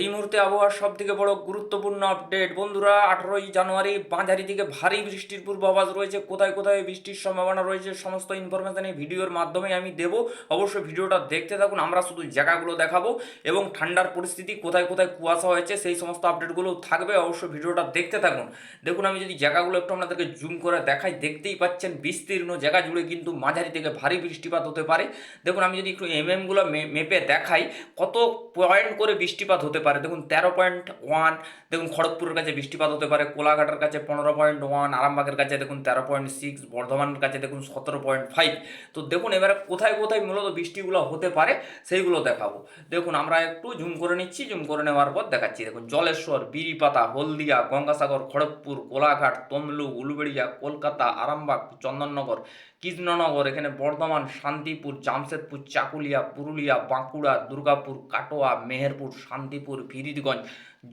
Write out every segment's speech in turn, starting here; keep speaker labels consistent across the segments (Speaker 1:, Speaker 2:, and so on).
Speaker 1: এই মুহূর্তে আবহাওয়ার সব থেকে বড় গুরুত্বপূর্ণ আপডেট বন্ধুরা, আঠারোই জানুয়ারি মাঝারি থেকে ভারী বৃষ্টির পূর্বাভাস রয়েছে। কোথায় কোথায় বৃষ্টির সম্ভাবনা রয়েছে, সমস্ত ইনফরমেশন এই ভিডিওর মাধ্যমে আমি দেবো। অবশ্যই ভিডিওটা দেখতে থাকুন, আমরা শুধু জায়গাগুলো দেখাবো এবং ঠান্ডার পরিস্থিতি, কোথায় কোথায় কুয়াশা হয়েছে, সেই সমস্ত আপডেটগুলো থাকবে। অবশ্যই ভিডিওটা দেখতে থাকুন। দেখুন, আমি যদি জায়গাগুলো একটু আপনাদেরকে জুম করে দেখাই, দেখতেই পাচ্ছেন বিস্তীর্ণ জায়গা জুড়ে কিন্তু মাঝারি থেকে ভারী বৃষ্টিপাত হতে পারে। দেখুন, আমি যদি একটু এম এমগুলো মেপে দেখাই, কত পয়েন্ট করে বৃষ্টিপাত হতে পারে। দেখুন, তেরো পয়েন্ট ওয়ান দেখুন, খড়গপুরের কাছে বৃষ্টিপাত হতে পারে, কোলাঘাটের কাছে পনেরো পয়েন্ট ওয়ান আরামবাগের কাছে দেখুন, তেরো পয়েন্ট সিক্স বর্ধমানের কাছে দেখুন, সতেরো পয়েন্ট ফাইভ তো দেখুন, এবারে কোথায় কোথায় মূলত বৃষ্টিগুলো হতে পারে, সেইগুলো দেখাবো। দেখুন, আমরা একটু জুম করে নিচ্ছি জুম করে নেওয়ার পর দেখাচ্ছি। দেখুন, জলেশ্বর, বিরিপাতা, হলদিয়া, গঙ্গাসাগর, খড়গপুর, কোলাঘাট তমলু উলুবেড়িয়া, কলকাতা, আরামবাগ, চন্দননগর কৃষ্ণনগর এখানে বর্ধমান শান্তিপুর জামশেদপুর চাকুলিয়া পুরুলিয়া বাঁকুড়া দুর্গাপুর কাটোয়া মেহেরপুর শান্তিপুর ফিরিদগঞ্জ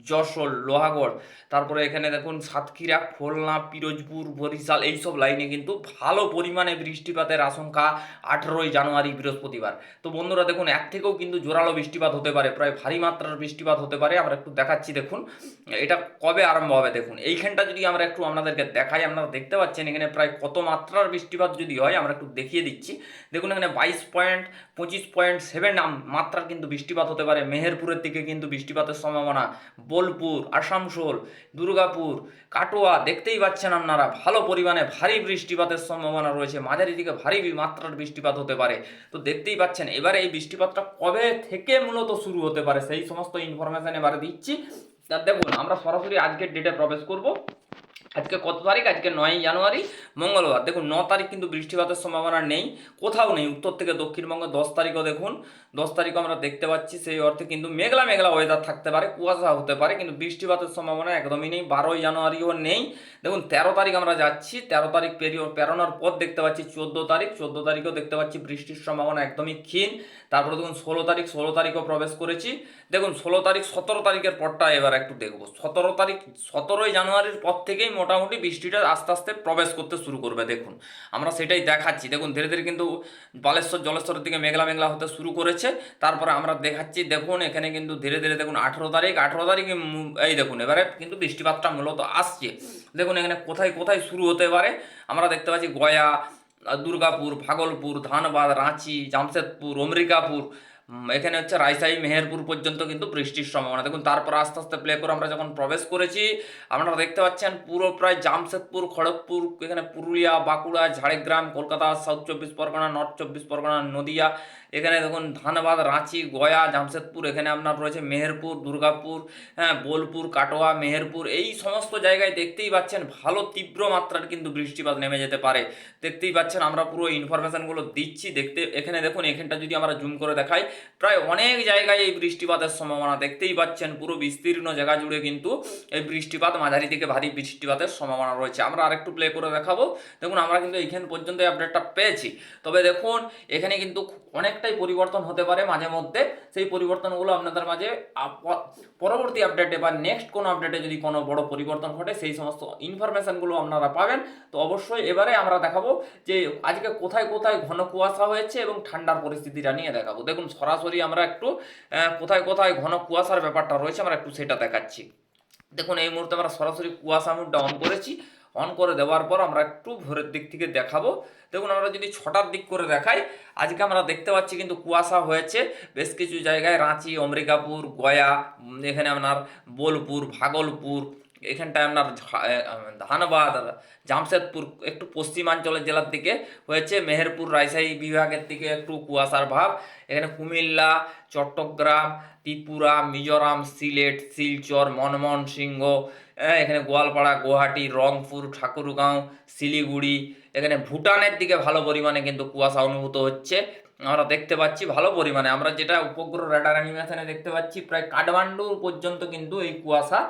Speaker 1: যশোর, লোহাগড়। তারপরে এখানে দেখুন সাতক্ষীরা, খুলনা, পিরোজপুর, বরিশাল, এইসব লাইনে কিন্তু ভালো পরিমাণে বৃষ্টিপাতের আশঙ্কা আঠেরোই জানুয়ারি বৃহস্পতিবার। তো বন্ধুরা দেখুন, এক থেকেও কিন্তু জোরালো বৃষ্টিপাত হতে পারে, প্রায় ভারী মাত্রার বৃষ্টিপাত হতে পারে। আমরা একটু দেখাচ্ছি দেখুন, এটা কবে আরম্ভ হবে দেখুন। এইখানটা যদি আমরা একটু আপনাদেরকে দেখাই, আপনারা দেখতে পাচ্ছেন এখানে প্রায় কত মাত্রার বৃষ্টিপাত যদি হয়, আমরা একটু দেখিয়ে দিচ্ছি। দেখুন এখানে বাইশ পয়েন্ট, পঁচিশ পয়েন্ট সেভেন মাত্রার কিন্তু বৃষ্টিপাত হতে পারে। মেহেরপুরের দিকে কিন্তু বৃষ্টিপাতের সম্ভাবনা বোলপুর, আসানসোল, দুর্গাপুর, কাটোয়া দেখতেই পাচ্ছেন আপনারা, ভালো পরিমাণে ভারী বৃষ্টিপাতের সম্ভাবনা রয়েছে। মাঝারি দিকে ভারী মাত্রার বৃষ্টিপাত হতে পারে। তো দেখতেই পাচ্ছেন, এবারে এই বৃষ্টিপাতটা কবে থেকে মূলত শুরু হতে পারে? সেই সমস্ত ইনফরমেশান এবারে দিচ্ছি। তা দেখুন, আমরা সরাসরি আজকের ডেটে প্রবেশ করব। আজকে কত তারিখ? আজকে নয়ই জানুয়ারি, মঙ্গলবার। দেখুন, ন তারিখ কিন্তু বৃষ্টিপাতের সম্ভাবনা নেই, কোথাও নেই। উত্তর থেকে দক্ষিণবঙ্গে দশ তারিখও দেখুন, দশ তারিখও আমরা দেখতে পাচ্ছি। সেই অর্থে কিন্তু মেঘলা মেঘলা ওয়েদার থাকতে পারে, কুয়াশা হতে পারে, কিন্তু বৃষ্টিপাতের সম্ভাবনা একদমই নেই, বারোই জানুয়ারিও নেই। দেখুন, তেরো তারিখ আমরা যাচ্ছি, তেরো তারিখ পেরিয়ে পেরোনোর পর দেখতে পাচ্ছি চোদ্দ তারিখ, চোদ্দ তারিখও দেখতে পাচ্ছি বৃষ্টির সম্ভাবনা একদমই ক্ষীণ। তারপরে দেখুন, ষোলো তারিখ, ষোলো তারিখও প্রবেশ করেছি। দেখুন, ষোলো তারিখ, সতেরো তারিখের পরটা এবার একটু দেখব। সতেরো তারিখ, সতেরোই জানুয়ারির পর থেকেই মোটামুটি বৃষ্টিটা আস্তে আস্তে প্রবেশ করতে শুরু করবে, দেখুন। আমরা সেটাই দেখাচ্ছি। দেখুন, ধীরে ধীরে কিন্তু বালেশ্বর, জলেশ্বরের দিকে মেঘলা মেঘলা হতে শুরু করেছে। তারপরে আমরা দেখাচ্ছি, দেখুন, এখানে কিন্তু ধীরে ধীরে, দেখুন, আঠেরো তারিখ, আঠেরো তারিখে এই দেখুন, এবারে কিন্তু বৃষ্টিপাতটা মূলত আসছে। দেখুন, এখানে কোথায় কোথায় শুরু হতে পারে? আমরা দেখতে পাচ্ছি গয়া, দুর্গাপুর, ভাগলপুর, ধানবাদ, রাঁচি, জামশেদপুর, অমরিকাপুর এখানে হচ্ছে রায়সাই মেহেরপুর পর্যন্ত কিন্তু বৃষ্টির সম্ভাবনা। দেখুন, তারপর আস্তে আস্তে প্লে করে আমরা যখন প্রবেশ করেছি, আপনারা দেখতে পাচ্ছেন পুরো প্রায় জামশেদপুর, খড়গপুর, এখানে পুরুলিয়া, বাঁকুড়া, ঝাড়গ্রাম, কলকাতা সাউথ চব্বিশ পরগনা নর্থ চব্বিশ পরগনা, নদিয়া, এখানে দেখুন ধানবাদ, রাঁচি, গয়া, জামশেদপুর, এখানে আপনার রয়েছে মেহেরপুর, দুর্গাপুর হ্যাঁ বোলপুর, কাটোয়া, মেহেরপুর, এই সমস্ত জায়গায় দেখতেই পাচ্ছেন ভালো তীব্র মাত্রার কিন্তু বৃষ্টিপাত নেমে যেতে পারে। দেখতেই পাচ্ছেন আমরা পুরো ইনফরমেশনগুলো দিচ্ছি, দেখতে, এখানে দেখুন, এখানটা যদি আমরা জুম করে দেখাই প্রায় অনেক জায়গায় এই বৃষ্টিপাতের সম্ভাবনা দেখতেই পাচ্ছেন। পুরো বিস্তীর্ণ জায়গা জুড়ে কিন্তু এই বৃষ্টিপাত মাঝারি থেকে ভারী বৃষ্টিপাতের সম্ভাবনা রয়েছে। আমরা আরেকটু প্লে করে দেখাবো। দেখুন, আমরা কিন্তু এইখান পর্যন্ত আপডেটটা পেয়েছি। তবে দেখুন, এখানে কিন্তু অনেকটাই পরিবর্তন হতে পারে মাঝে মধ্যে। সেই পরিবর্তনগুলো আপনাদের মাঝে পরবর্তী আপডেটে বা নেক্সট কোনো আপডেটে যদি কোনো বড় পরিবর্তন ঘটে, সেই সমস্ত ইনফরমেশনগুলো আপনারা পাবেন। তো অবশ্যই এবারে আমরা দেখাবো যে আজকে কোথায় কোথায় ঘন কুয়াশা হয়েছে এবং ঠান্ডার পরিস্থিতিটা নিয়ে দেখাবো। দেখুন সরাসরি আমরা একটু কোথায় কোথায় ঘন কুয়াশার ব্যাপারটা রয়েছে আমরা একটু সেটা দেখাচ্ছি। দেখুন, এই মুহূর্তে আমরা সরাসরি কুয়াশা মুডটা অন করেছি। অন করে দেওয়ার পর আমরা একটু ভোরের দিক থেকে দেখাবো। দেখুন, আমরা যদি ছটার দিক করে দেখাই, আজকে আমরা দেখতে পাচ্ছি কিন্তু কুয়াশা হয়েছে। বেশ কিছু জায়গায় রাঁচি অমরিকাপুর গয়া এখানে আপনার বোলপুর, ভাগলপুর এখানটায় আপনার ধানবাদ, জামশেদপুর, একটু পশ্চিমাঞ্চলের জেলার দিকে হয়েছে, মেহেরপুর, রাজশাহী বিভাগের দিকে একটু কুয়াশার ভাব। এখানে কুমিল্লা, চট্টগ্রাম, ত্রিপুরা, মিজোরাম, সিলেট, শিলচর, মনমোহন সিংহ এখানে গোয়ালপাড়া, গুয়াহাটি, রংপুর, ঠাকুরগাঁও, শিলিগুড়ি, এখানে ভুটানের দিকে ভালো পরিমাণে কিন্তু কুয়াশা অনুভূত হচ্ছে। আমরা দেখতে পাচ্ছি ভালো পরিমাণে। আমরা যেটা উপগ্রহ রেডার অ্যানিমেশনে দেখতে পাচ্ছি, প্রায় কাঠমান্ডু পর্যন্ত কিন্তু এই কুয়াশা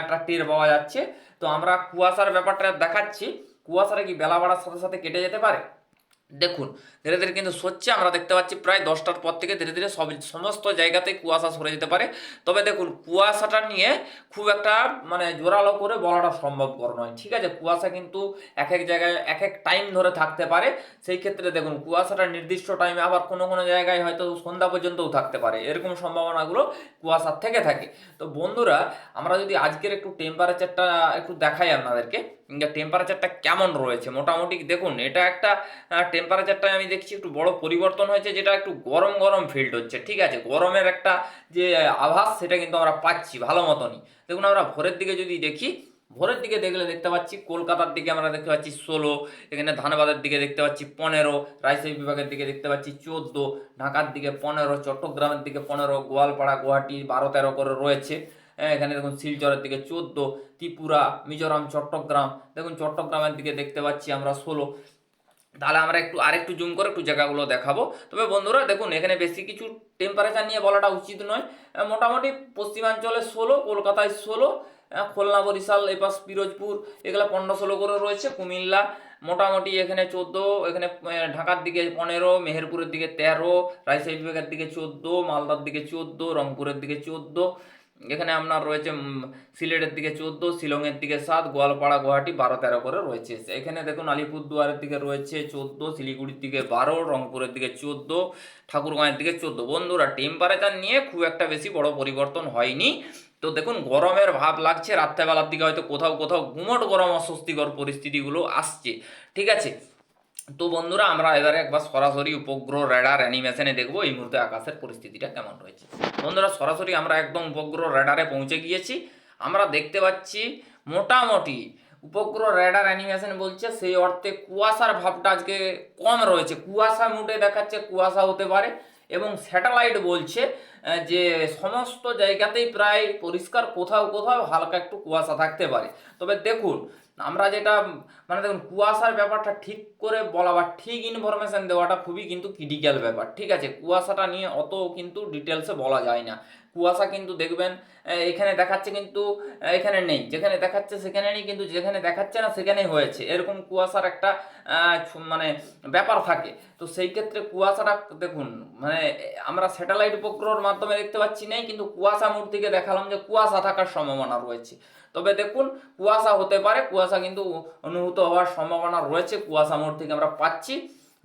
Speaker 1: একটা টের পাওয়া যাচ্ছে। তো আমরা কুয়াশার ব্যাপারটা দেখাচ্ছি। কুয়াশাটা কি বেলা বাড়ার সাথে সাথে কেটে যেতে পারে? দেখুন, ধীরে ধীরে কিন্তু সচ্ছে আমরা দেখতে পাচ্ছি, প্রায় দশটার পর থেকে ধীরে ধীরে সব সমস্ত জায়গাতেই কুয়াশা সরে যেতে পারে। তবে দেখুন, কুয়াশাটা নিয়ে খুব একটা মানে জোরালো করে বলাটা সম্ভবকর নয়, ঠিক আছে? কুয়াশা কিন্তু এক এক জায়গায়, এক এক টাইম ধরে থাকতে পারে। সেই ক্ষেত্রে দেখুন, কুয়াশাটা নির্দিষ্ট টাইমে আবার কোনো কোনো জায়গায় হয়তো সন্ধ্যা পর্যন্তও থাকতে পারে। এরকম সম্ভাবনাগুলো কুয়াশার থেকে থাকে। তো বন্ধুরা, আমরা যদি আজকের একটু টেম্পারেচারটা একটু দেখাই আপনাদেরকে। টেম্পারেচারটা কেমন রয়েছে? মোটামুটি দেখুন, এটা একটা টেম্পারেচারটা আমি দেখছি একটু বড় পরিবর্তন হয়েছে, যেটা একটু গরম গরম ফিল্ড হচ্ছে, ঠিক আছে? গরমের একটা যে আভাস, সেটা কিন্তু আমরা পাচ্ছি ভালো মতনই। দেখুন, আমরা ভোরের দিকে যদি দেখি, ভোরের দিকে দেখলে দেখতে পাচ্ছি কলকাতার দিকে আমরা দেখতে পাচ্ছি ষোলো, এখানে ধানবাদের দিকে দেখতে পাচ্ছি পনেরো রাজশাহী বিভাগের দিকে দেখতে পাচ্ছি চোদ্দ, ঢাকার দিকে পনেরো, চট্টগ্রামের দিকে পনেরো, গোয়ালপাড়া, গুয়াহাটি বারো তেরো করে রয়েছে। এখানে দেখুন শিলচরের দিকে চোদ্দ, ত্রিপুরা, মিজোরাম, চট্টগ্রাম। দেখুন চট্টগ্রামের দিকে দেখতে পাচ্ছি আমরা ষোলো। তাহলে আমরা একটু, আরেকটু জুম করে একটু জায়গাগুলো দেখাবো। তবে বন্ধুরা, দেখুন এখানে বেশি কিছু টেম্পারেচার নিয়ে বলাটা উচিত নয়। মোটামুটি পশ্চিমাঞ্চলে ষোলো, কলকাতায় ষোলো খুলনা, বরিশাল, এপাশ, পিরোজপুর, এগুলো পনেরো, ষোলো করে রয়েছে। কুমিল্লা মোটামুটি এখানে চোদ্দ, এখানে ঢাকার দিকে পনেরো, মেহেরপুরের দিকে তেরো, রাজশাহী বিভাগের দিকে চোদ্দ, মালদার দিকে চোদ্দ, রংপুরের দিকে চোদ্দ। এখানে আপনার রয়েছে সিলেটের দিকে চোদ্দ, শিলংয়ের দিকে সাত, গোয়ালপাড়া, গুয়াহাটি বারো তেরো করে রয়েছে। এখানে দেখুন, আলিপুরদুয়ারের দিকে রয়েছে চোদ্দ, শিলিগুড়ির দিকে বারো, রংপুরের দিকে চোদ্দ, ঠাকুরগাঁয়ের দিকে চোদ্দ। বন্ধুরা টেম্পারেচার নিয়ে খুব একটা বেশি বড় পরিবর্তন হয়নি। তো দেখুন, গরমের ভাব লাগছে, রাত্রেবেলার দিকে হয়তো কোথাও কোথাও গুমট গরম অস্বস্তিকর পরিস্থিতিগুলো আসছে। ঠিক আছে? তো বন্ধুরা, আমরা এবারে একবার সরাসরি উপগ্রহ রেডার অ্যানিমেশনে দেখব এই মুহূর্তে আকাশের পরিস্থিতিটা কেমন রয়েছে। বন্ধুরা, সরাসরি আমরা একদম উপগ্রহ রেডারে পৌঁছে গিয়েছি। আমরা দেখতে পাচ্ছি মোটামুটি উপগ্রহ রেডার অ্যানিমেশন বলছে সেই অর্থে কুয়াশার ভাবটা আজকে কম রয়েছে। কুয়াশা মুটে দেখাচ্ছে, কুয়াশা হতে পারে। এবং স্যাটেলাইট বলছে যে সমস্ত জায়গাতেই প্রায় পরিষ্কার কোথাও কোথাও হালকা একটু কুয়াশা থাকতে পারে। তবে দেখুন, আমরা যেটা মানে দেখুন, কুয়াশার ব্যাপারটা ঠিক করে বলা বা ঠিক ইনফরমেশান দেওয়াটা খুবই কিন্তু ক্রিটিক্যাল ব্যাপার, ঠিক আছে? কুয়াশাটা নিয়ে অত কিন্তু ডিটেলসে বলা যায় না। কুয়াশা কিন্তু দেখবেন এখানে দেখাচ্ছে কিন্তু এখানে নেই। যেখানে দেখাচ্ছে সেখানে নেই, কিন্তু যেখানে দেখাচ্ছে না সেখানেই হয়েছে। এরকম কুয়াশার একটা মানে ব্যাপার থাকে। তো সেই ক্ষেত্রে কুয়াশাটা দেখুন মানে আমরা স্যাটেলাইট উপগ্রহের মাধ্যমে দেখতে পাচ্ছি নেই, কিন্তু কুয়াশা মূর থেকে দেখালাম যে কুয়াশা থাকার সম্ভাবনা রয়েছে। তবে দেখুন, কুয়াশা হতে পারে, কুয়াশা কিন্তু অনুভূত হওয়ার সম্ভাবনা রয়েছে, কুয়াশা মোড় থেকে আমরা পাচ্ছি।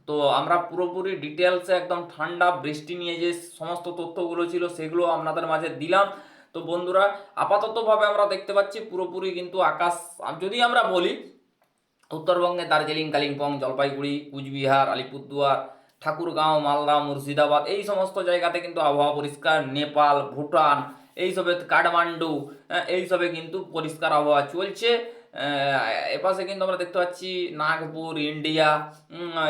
Speaker 1: তো আমরা পুরোপুরি ডিটেলসে একদম ঠান্ডা বৃষ্টি নিয়ে যে সমস্ত তথ্যগুলো ছিল সেগুলো আপনাদের মাঝে দিলাম। তো বন্ধুরা আপাততভাবে আমরা দেখতে পাচ্ছি পুরোপুরি কিন্তু আকাশ যদি আমরা বলি উত্তরবঙ্গে দার্জিলিং কালিম্পং জলপাইগুড়ি কুচবিহার আলিপুরদুয়ার ঠাকুরগাঁও মালদা মুর্শিদাবাদ এই সমস্ত জায়গাতে কিন্তু আবহাওয়া পরিষ্কার। নেপাল ভুটান এইসবে কাঠমান্ডু হ্যাঁ, এইসবে কিন্তু পরিষ্কার আবহাওয়া চলছে। এপাশে কিন্তু আমরা দেখতে পাচ্ছি নাগপুর, ইন্ডিয়া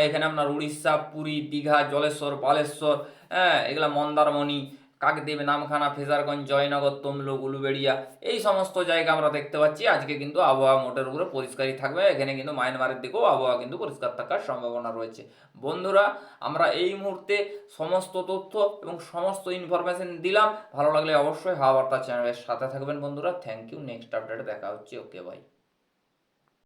Speaker 1: এখানে আপনার উড়িষ্যা, পুরী, দীঘা, জলেশ্বর, বালেশ্বর হ্যাঁ এগুলা মন্দারমণি, কাকদ্বীপ, নামখানা, ফেজারগঞ্জ, জয়নগর, তমলুক, উলুবেড়িয়া, এই সমস্ত জায়গা আমরা দেখতে পাচ্ছি। আজকে কিন্তু আবহাওয়া মোটের উপরে পরিষ্কারই থাকবে। এখানে কিন্তু মায়ানমারের দিকেও আবহাওয়া কিন্তু পরিষ্কার থাকার সম্ভাবনা রয়েছে। বন্ধুরা, আমরা এই মুহূর্তে সমস্ত তথ্য এবং সমস্ত ইনফরমেশন দিলাম। ভালো লাগলে অবশ্যই হাওয়া বার্তা চ্যানেলের সাথে থাকবেন বন্ধুরা। থ্যাংক ইউ নেক্সট আপডেটে দেখা হচ্ছে। Okay bye